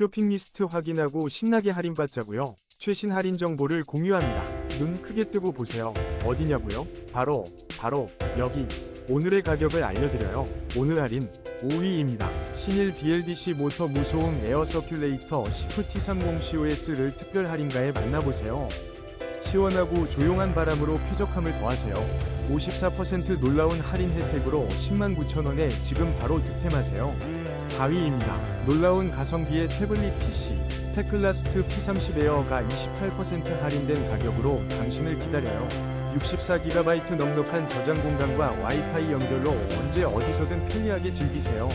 쇼핑 리스트 확인하고 신나게 할인받자고요. 최신 할인 정보를 공유합니다. 눈 크게 뜨고 보세요. 어디냐고요? 바로 바로 여기. 오늘의 가격을 알려드려요. 오늘 할인 5위입니다. 신일 BLDC 모터 무소음 에어 서큘레이터 19T30COS를 특별 할인가에 만나보세요. 시원하고 조용한 바람으로 쾌적함을 더하세요. 54% 놀라운 할인 혜택으로 10만 9천 원에 지금 바로 득템하세요. 4위입니다. 놀라운 가성비의 태블릿 PC 테클라스트 P30 에어가 28% 할인된 가격으로 당신을 기다려요. 64GB 넉넉한 저장 공간과 와이파이 연결로 언제 어디서든 편리하게 즐기세요.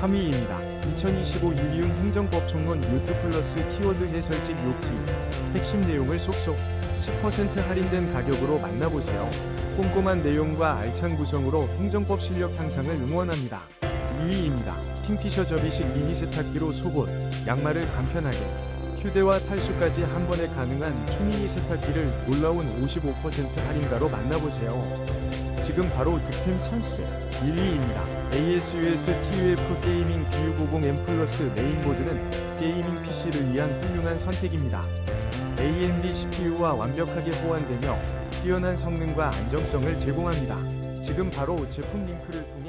3위입니다. 2025 윤리훈 행정법 총론 유튜 플러스 키워드 해설집 요키 핵심 내용을 쏙쏙 10% 할인된 가격으로 만나보세요. 꼼꼼한 내용과 알찬 구성으로 행정법 실력 향상을 응원합니다. 2위입니다. 킹피셔 접이식 미니 세탁기로 속옷, 양말을 간편하게 휴대와 탈수까지 한 번에 가능한 초미니 세탁기를 놀라운 55% 할인가로 만나보세요. 지금 바로 득템 찬스 1위입니다. ASUS TUF 게이밍 B650M 플러스 메인보드는 게이밍 PC를 위한 훌륭한 선택입니다. AMD CPU와 완벽하게 호환되며 뛰어난 성능과 안정성을 제공합니다. 지금 바로 제품 링크를 통해